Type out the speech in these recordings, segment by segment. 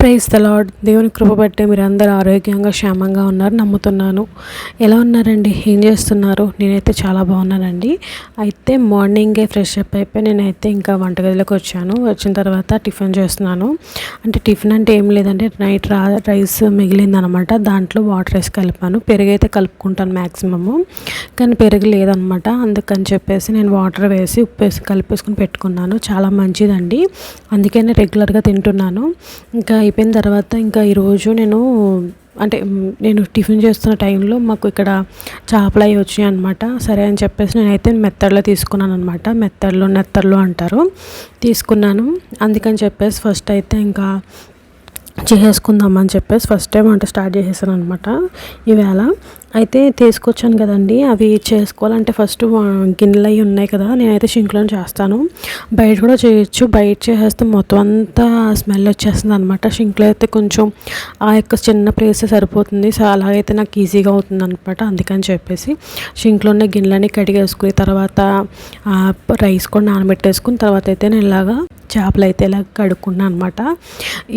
Praise the lord దేవుని కృప బట్టి మీరు అందరూ ఆరోగ్యంగా క్షేమంగా ఉన్నారు. నమ్ముతున్నాను. ఎలా ఉన్నారండి? ఏం చేస్తున్నారు? నేనైతే చాలా బాగున్నానండి. అయితే మార్నింగే ఫ్రెష్ అప్ అయిపోయి నేనైతే ఇంకా వంటగదిలోకి వచ్చాను. వచ్చిన తర్వాత టిఫిన్ చేస్తున్నాను. అంటే టిఫిన్ అంటే ఏం లేదంటే నైట్ రా రైస్ మిగిలిందనమాట. దాంట్లో వాటర్ వేసి కలిపాను. పెరుగు అయితే కలుపుకుంటాను మ్యాక్సిమము కానీ పెరుగు లేదనమాట. అందుకని చెప్పేసి నేను వాటర్ వేసి ఉప్పు వేసి కలిపేసుకుని పెట్టుకున్నాను. చాలా మంచిదండి. అందుకనే రెగ్యులర్గా తింటున్నాను. ఇంకా ఇంకా అయిపోయిన తర్వాత ఇంకా ఈరోజు నేను అంటే నేను టిఫిన్ చేస్తున్న టైంలో మాకు ఇక్కడ చేపలు అవి వచ్చినాయి అనమాట సరే అని చెప్పేసి నేనైతే మెత్తడ్లో తీసుకున్నాను అనమాట మెత్తడ్లు నెత్తర్లు అంటారు. తీసుకున్నాను. అందుకని చెప్పేసి ఫస్ట్ అయితే ఇంకా చేసేసుకుందామని చెప్పేసి ఫస్ట్ టైం వంట స్టార్ట్ చేసేసాను అనమాట ఈవేళ అయితే తీసుకొచ్చాను కదండి. అవి చేసుకోవాలంటే ఫస్ట్ గిన్నెలు అవి ఉన్నాయి కదా. నేనైతే షింక్లో చేస్తాను. బయట కూడా చేయొచ్చు. బయట చేసేస్తే మొత్తం అంతా స్మెల్ వచ్చేస్తుంది అనమాట షింక్లో అయితే కొంచెం ఆ యొక్క చిన్న ప్లేస్ సరిపోతుంది. సో అలాగైతే నాకు ఈజీగా అవుతుంది అనమాట అందుకని చెప్పేసి షింక్లో ఉన్న గిన్నెలని కడిగేసుకుని తర్వాత రైస్ కూడా నానబెట్టేసుకుని తర్వాత అయితే నేను ఇలాగా చేపలు అయితే ఇలా కడుక్కున్నాను అనమాట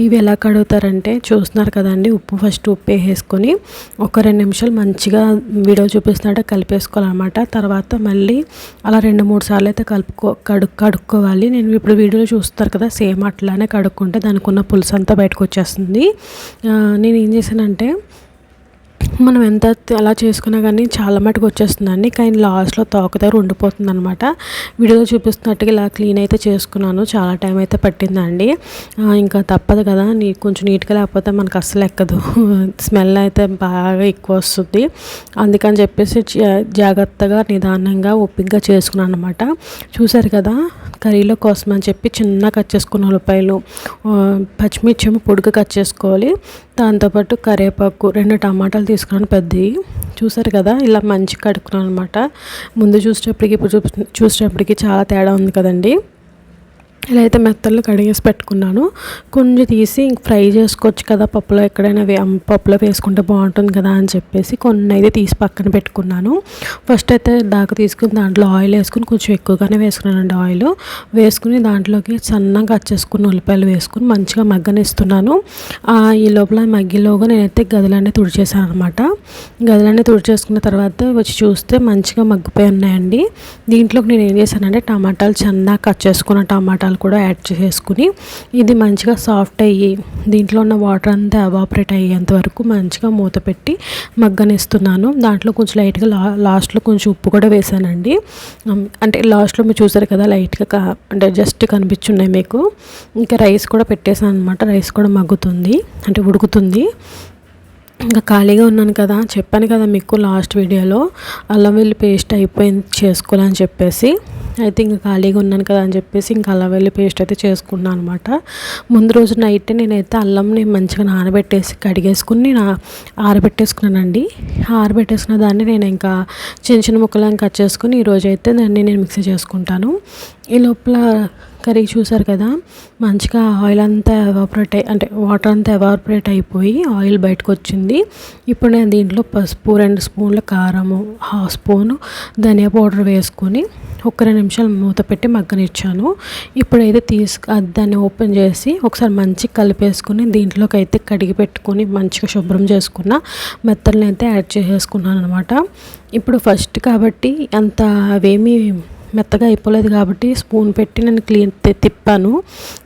ఇవి ఎలా కడుగుతారంటే చూస్తున్నారు కదండి. ఉప్పు ఫస్ట్ ఉప్పు వేసేసుకొని ఒక రెండు నిమిషాలు మంచి మంచిగా వీడియో చూపిస్తున్నట్టు కలిపేసుకోవాలన్నమాట. తర్వాత మళ్ళీ అలా రెండు మూడు సార్లు అయితే కలుపుకో కడు కడుక్కోవాలి. నేను ఇప్పుడు వీడియోలో చూస్తారు కదా సేమ్ అట్లానే కడుక్కుంటే దానికి ఉన్న పులుసు అంతా బయటకు వచ్చేస్తుంది. నేను ఏం చేశానంటే మనం ఎంత అలా చేసుకున్నా కానీ చాలా మటుకు వచ్చేస్తుందండి. కానీ లాస్ట్లో తోక దగ్గర ఉండిపోతుంది అనమాట వీడియోలో చూపిస్తున్నట్టుగా ఇలా క్లీన్ అయితే చేసుకున్నాను. చాలా టైం అయితే పట్టిందండి. ఇంకా తప్పదు కదా. నీ కొంచెం నీట్గా లేకపోతే మనకు అస్సలు ఎక్కదు. స్మెల్ అయితే బాగా ఎక్కువ వస్తుంది. అందుకని చెప్పేసి జాగ్రత్తగా నిదానంగా ఓపికగా చేసుకున్నాను అనమాట చూసారు కదా? కర్రీలో కోసం అని చెప్పి చిన్న కట్ చేసుకున్న ఉల్లిపాయలు పచ్చిమిర్చి పొడుగు కట్ చేసుకోవాలి. దాంతోపాటు కరివేపాకు రెండు టమాటాలు తీసుకున్నాను. పెద్దవి చూసారు కదా ఇలా మంచి కడుక్కున్నాను అనమాట ముందు చూసేటప్పటికి ఇప్పుడు చూ చూసేటప్పటికి చాలా తేడా ఉంది కదండి. ఇలా అయితే మెత్తలు కడిగేసి పెట్టుకున్నాను. కొంచెం తీసి ఫ్రై చేసుకోవచ్చు కదా పప్పులో ఎక్కడైనా వే పప్పులో వేసుకుంటే బాగుంటుంది కదా అని చెప్పేసి కొన్ని అయితే తీసి పక్కన పెట్టుకున్నాను. ఫస్ట్ అయితే దాకా తీసుకుని దాంట్లో ఆయిల్ వేసుకుని కొంచెం ఎక్కువగానే వేసుకున్నానండి ఆయిల్. వేసుకుని దాంట్లోకి సన్నగా కట్ చేసుకుని ఉల్లిపాయలు వేసుకుని మంచిగా మగ్గనిస్తున్నాను. ఈ లోపల మగ్గిలోగా నేనైతే గదులన్నీ తుడిచేసాను అనమాట గదులన్నీ తుడిచేసుకున్న తర్వాత వచ్చి చూస్తే మంచిగా మగ్గిపోయి ఉన్నాయండి. దీంట్లోకి నేను ఏం చేశానంటే టమాటాలు సన్నగా కట్ చేసుకున్న టమాటాలు మసాలాలు కూడా యాడ్ చేసుకుని ఇది మంచిగా సాఫ్ట్ అయ్యి దీంట్లో ఉన్న వాటర్ అంతా అవాపరేట్ అయ్యేంత వరకు మంచిగా మూత పెట్టి మగ్గనిస్తున్నాను. దాంట్లో కొంచెం లైట్గా లా లాస్ట్లో కొంచెం ఉప్పు కూడా వేసానండి. అంటే లాస్ట్లో మీరు చూసారు కదా లైట్గా అంటే జస్ట్ కనిపించున్నాయి మీకు. ఇంకా రైస్ కూడా పెట్టేసాను అనమాట రైస్ కూడా మగ్గుతుంది అంటే ఉడుకుతుంది. ఇంకా ఖాళీగా ఉన్నాను కదా చెప్పాను కదా మీకు లాస్ట్ వీడియోలో అల్లం వెల్లి పేస్ట్ అయిపోయింది చేసుకోవాలని చెప్పేసి. అయితే ఇంకా ఖాళీగా ఉన్నాను కదా అని చెప్పేసి ఇంకా అల్లం వెల్లి పేస్ట్ అయితే చేసుకున్నాను అనమాట ముందు రోజు నైట్ నేనైతే అల్లంని మంచిగా నానబెట్టేసి కడిగేసుకుని నా ఆరబెట్టేసుకున్నానండి. ఆరబెట్టేసుకున్న దాన్ని నేను ఇంకా చిన్న చిన్న ముక్కలను కట్ చేసుకుని ఈరోజు అయితే దాన్ని నేను మిక్సీ చేసుకుంటాను. ఈ లోపల కర్రీ చూసారు కదా మంచిగా ఆయిల్ అంతా ఎవాపరేట్ అయ్యి అంటే వాటర్ అంతా ఎవాపరేట్ అయిపోయి ఆయిల్ బయటకు వచ్చింది ఇప్పుడు నేను దీంట్లో పసుపు రెండు స్పూన్ల కారము హాఫ్ స్పూను ధనియా పౌడర్ వేసుకొని ఒక రెండు నిమిషాలు మూత పెట్టి మగ్గనిచ్చాను. ఇప్పుడైతే తీసుకు దాన్ని ఓపెన్ చేసి ఒకసారి మంచిగా కలిపేసుకుని దీంట్లోకి అయితే కడిగి పెట్టుకొని మంచిగా శుభ్రం చేసుకున్న మెత్తలను అయితే యాడ్ చేసేసుకున్నాను అనమాట ఇప్పుడు ఫస్ట్ కాబట్టి అంత అవేమీ మెత్తగా అయిపోలేదు కాబట్టి స్పూన్ పెట్టి నేను క్లీన్ తిప్పాను.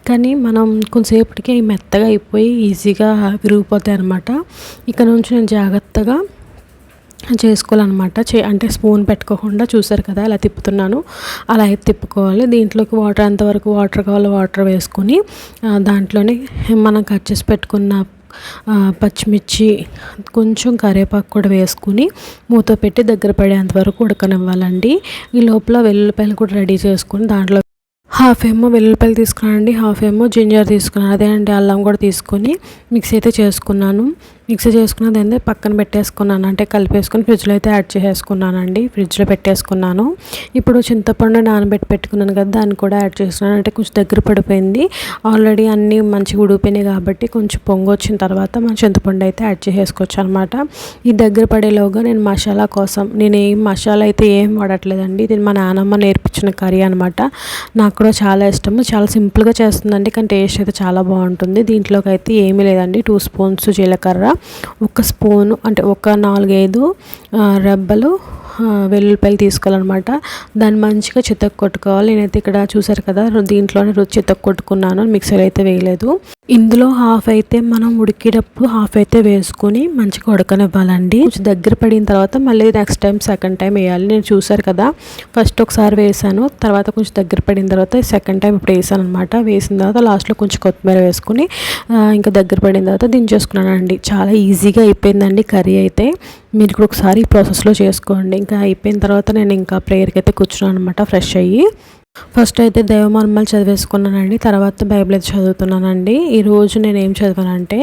కానీ మనం కొంతసేపటికి మెత్తగా అయిపోయి ఈజీగా విరిగిపోతాయి అనమాట ఇక్కడ నుంచి నేను జాగ్రత్తగా చేసుకోవాలన్నమాట. చే అంటే స్పూన్ పెట్టుకోకుండా చూసారు కదా అలా తిప్పుతున్నాను. అలా అయితే తిప్పుకోవాలి. దీంట్లోకి వాటర్ ఎంతవరకు వాటర్ కావాలో వాటర్ వేసుకొని దాంట్లోనే మనం కట్ చేసి పెట్టుకున్న పచ్చిమిర్చి కొంచెం కరివేపాకు కూడా వేసుకుని మూత పెట్టి దగ్గర పడేంత వరకు ఉడకనివ్వాలండి. ఈ లోపల వెల్లుల్లిపాయలు కూడా రెడీ చేసుకుని దాంట్లో హాఫ్ ఏమో వెల్లుల్లిపాయలు తీసుకున్నానండి హాఫ్ ఏమో జింజర్ తీసుకున్నాను అదే అండి అల్లం కూడా తీసుకొని మిక్స్ అయితే చేసుకున్నాను. మిక్సీ చేసుకున్నది అయితే పక్కన పెట్టేసుకున్నాను. అంటే కలిపేసుకొని ఫ్రిడ్జ్లో అయితే యాడ్ చేసేసుకున్నానండి. ఫ్రిడ్జ్లో పెట్టేసుకున్నాను. ఇప్పుడు చింతపండు నానబెట్టి పెట్టుకున్నాను కదా దాన్ని కూడా యాడ్ చేస్తున్నాను. అంటే కొంచెం దగ్గర పడిపోయింది. ఆల్రెడీ అన్నీ మంచిగా ఉడిపోయినాయి కాబట్టి కొంచెం పొంగు వచ్చిన తర్వాత మన చింతపండు అయితే యాడ్ చేసేసుకోవచ్చు అనమాట ఈ దగ్గర పడేలోగా నేను మసాలా కోసం నేను ఏం మసాలా అయితే ఏం వాడట్లేదండి. ఇది మా నానమ్మ నేర్పించిన కర్రీ అనమాట నాకు కూడా చాలా ఇష్టము. చాలా సింపుల్గా చేస్తుందండి. కానీ టేస్ట్ అయితే చాలా బాగుంటుంది. దీంట్లోకి అయితే ఏమీ లేదండి. టూ స్పూన్స్ జీలకర్ర ఒక స్పూను అంటే ఒక నాలుగైదు రెబ్బలు వెల్లుల్లిపాయలు తీసుకోవాలన్నమాట. దాన్ని మంచిగా చితక్ కొట్టుకోవాలి. నేనైతే ఇక్కడ చూసారు కదా దీంట్లోనే రుచి చితక్ కొట్టుకున్నాను. మిక్సర్ అయితే వేయలేదు. ఇందులో హాఫ్ అయితే మనం ఉడికేటప్పుడు హాఫ్ అయితే వేసుకుని మంచిగా ఉడకనివ్వాలండి. కొంచెం దగ్గర పడిన తర్వాత మళ్ళీ నెక్స్ట్ టైం సెకండ్ టైం వేయాలి. నేను చూసారు కదా ఫస్ట్ ఒకసారి వేసాను. తర్వాత కొంచెం దగ్గర పడిన తర్వాత సెకండ్ టైం ఇప్పుడు వేసాను అనమాట వేసిన తర్వాత లాస్ట్లో కొంచెం కొత్తిమీర వేసుకుని ఇంకా దగ్గర పడిన తర్వాత దించేసుకున్నానండి. చాలా ఈజీగా అయిపోయిందండి కర్రీ అయితే. మీరు కూడా ఒకసారి ఈ ప్రాసెస్లో చేసుకోండి. ఇంకా అయిపోయిన తర్వాత నేను ఇంకా ప్రేయర్కి అయితే కూర్చున్నాను అనమాట ఫ్రెష్ అయ్యి. ఫస్ట్ అయితే దేవమర్మలు చదివేసుకున్నానండి తర్వాత బైబిల్ అయితే చదువుతున్నానండి. ఈరోజు నేను ఏం చదివానంటే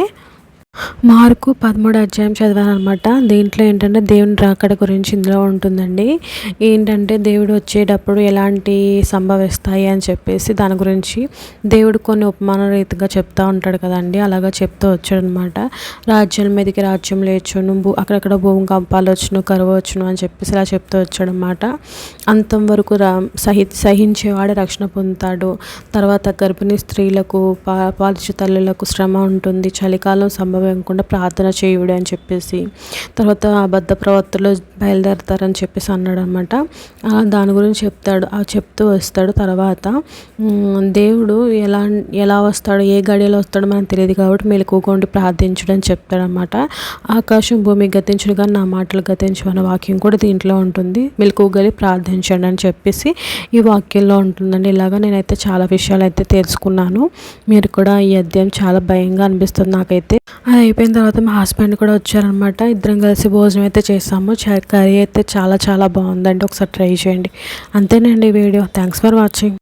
మార్కు పదమూడు అధ్యాయం చదివాను అనమాట దీంట్లో ఏంటంటే దేవుని రాకడ గురించి ఇందులో ఉంటుందండి. ఏంటంటే దేవుడు వచ్చేటప్పుడు ఎలాంటి సంభవిస్తాయి అని చెప్పేసి దాని గురించి దేవుడు కొన్ని ఉపమాన రీతిగా చెప్తూ ఉంటాడు కదండి. అలాగా చెప్తూ వచ్చాడనమాట రాజ్యాల మీదకి రాజ్యం లేచును భూ అక్కడక్కడ భూమి కంపాలు వచ్చును కరువు వచ్చును అని చెప్పేసి ఇలా చెప్తూ వచ్చాడనమాట అంతం వరకు రా సహి సహించేవాడు రక్షణ పొందుతాడు. తర్వాత గర్భిణీ స్త్రీలకు పా పాలిచు తల్లులకు శ్రమ ఉంటుంది. చలికాలం సంభవ వేయకుండా ప్రార్థన చేయుడు అని చెప్పేసి తర్వాత అబద్ధ ప్రవర్తనలో బయలుదేరతారని చెప్పేసి అన్నాడు అనమాట దాని గురించి చెప్తాడు ఆ చెప్తూ వస్తాడు. తర్వాత దేవుడు ఎలా ఎలా వస్తాడు ఏ గడియలో వస్తాడో మనకు తెలియదు కాబట్టి మెలకుకోండి ప్రార్థించడం చెప్తాడనమాట ఆకాశం భూమి గతించుడు కానీ నా మాటలు గతించు అనే వాక్యం కూడా దీంట్లో ఉంటుంది. మెలకుగలి ప్రార్థించండి అని చెప్పేసి ఈ వాక్యంలో ఉంటుందండి. ఇలాగా నేనైతే చాలా విషయాలు అయితే తెలుసుకున్నాను. మీరు కూడా ఈ అధ్యాయం చాలా భయంగా అనిపిస్తుంది నాకైతే. అది అయిపోయిన తర్వాత మా హస్బెండ్ కూడా వచ్చారనమాట. ఇద్దరం కలిసి భోజనం అయితే చేసాము. కర్రీ అయితే చాలా చాలా బాగుందండి. ఒకసారి ట్రై చేయండి. అంతేనండి వీడియో. Thanks for watching.